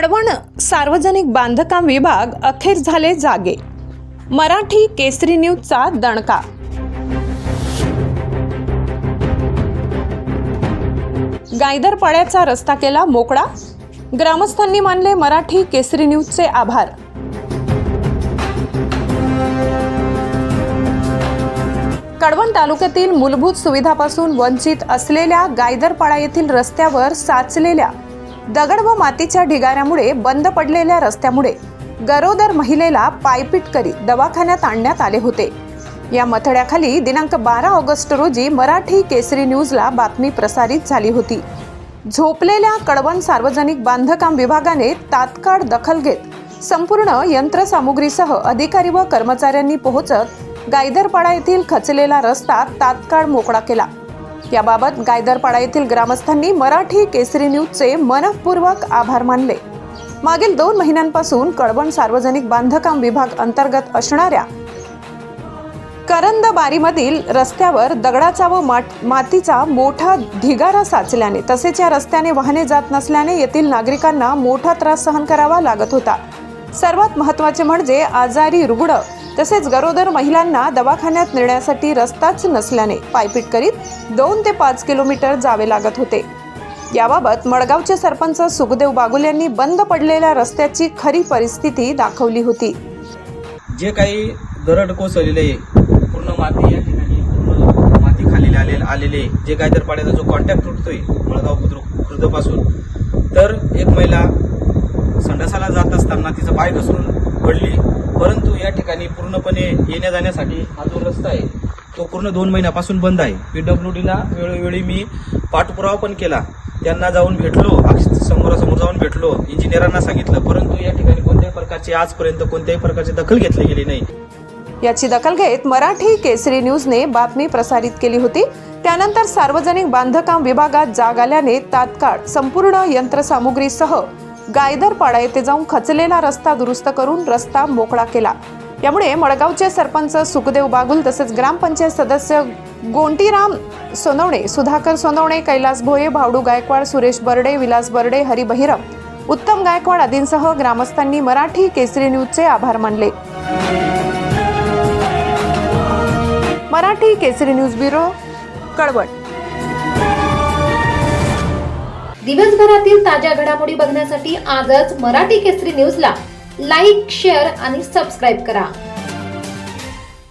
कळवण सार्वजनिक बांधकाम विभाग अखेर झाले जागे. मराठी केसरी न्यूजचा दणका. गायदर पाड्याचा रस्ता केला मोकळा. ग्रामस्थांनी मानले मराठी केसरी न्यूजचे आभार. कळवण तालुक्यातील मूलभूत सुविधापासून वंचित असलेल्या गायदरपाडा येथील रस्त्यावर साचलेल्या दगड व मातीच्या ढिगाऱ्यामुळे बंद पडलेल्या रस्त्यामुळे गरोदर महिलेला पायपीट करीत दवाखान्यात आणण्यात आले होते. या मथड्याखाली दिनांक बारा ऑगस्ट रोजी मराठी केसरी न्यूजला बातमी प्रसारित झाली होती. झोपलेल्या कडवण सार्वजनिक बांधकाम विभागाने तात्काळ दखल घेत संपूर्ण यंत्रसामुग्रीसह अधिकारी व कर्मचाऱ्यांनी पोहोचत गायदरपाडा येथील खचलेला रस्ता तात्काळ मोकळा केला. याबाबत गायदरपाडा येथील ग्रामस्थांनी मराठी केसरी न्यूजचे मनपूर्वक आभार मानले. मागील दोन महिन्यांपासून कळवण सार्वजनिक बांधकाम विभाग अंतर्गत असणाऱ्या करंदबारीमधील रस्त्यावर दगडाचा व मातीचा मोठा ढिगारा साचल्याने तसेच या रस्त्याने वाहने जात नसल्याने येथील नागरिकांना मोठा त्रास सहन करावा लागत होता. सर्वात महत्त्वाचे म्हणजे आजारी रुग्ण तसेच गरोदर महिलांना दवाखान्यात नेण्यासाठी रस्ताच नसल्याने पायपीट करीत दोन ते पाच किलोमीटर जावे लागत होते. याबाबत मडगावचे सरपंच सुखदेव बागुल यांनी बंद पडलेल्या रस्त्याची खरी परिस्थिती दाखवली होती. जे काही दरड कोसळलेले आहे, पूर्ण माती या ठिकाणी पूर्ण माती खाली आलेले आहे. जे तर पाड्याचा जो कॉन्टॅक्ट तुटतोय मडगाव बुद्रुक खुर्दपासून. तर एक महिला संडासाला जात असताना तिचा पाय घसरून पडली. परंतु या ठिकाणी पूर्णपणे येण्या जाण्यासाठी हा जो रस्ता आहे तो पूर्ण दोन महिन्यापासून बंद आहे. पीडब्ल्यूडीला वेळोवेळी मी पाठपुरावा पण केला. त्यांना जाऊन भेटलो समोरासमोर जाऊन भेटलो इंजिनियरांना सांगितलं. परंतु या ठिकाणी कोणत्याही प्रकारची आजपर्यंत कोणत्याही प्रकारची दखल घेतली गेली नाही. याची दखल घेत मराठी केसरी न्यूजने बातमी प्रसारित केली होती. त्यानंतर सार्वजनिक बांधकाम विभागात जाग आल्याने तात्काळ संपूर्ण यंत्रसामुग्रीसह गायदरपाडा येथे जाऊन खचलेला रस्ता दुरुस्त करून रस्ता मोकळा केला. यामुळे मडगावचे सरपंच सुखदेव बागुल तसेच ग्रामपंचायत सदस्य गोंटीराम सोनवणे सुधाकर सोनवणे कैलास भोये भावडू गायकवाड सुरेश बर्डे विलास बर्डे हरी बहिरम उत्तम गायकवाड आदींसह ग्रामस्थांनी मराठी केसरी न्यूजचे आभार मानले. मराठी केसरी न्यूज ब्युरो कळवट दिवसभरातील ताज्या घडामोडी बघण्यासाठी आजच मराठी केसरी न्यूजला लाईक शेअर आणि सबस्क्राईब करा.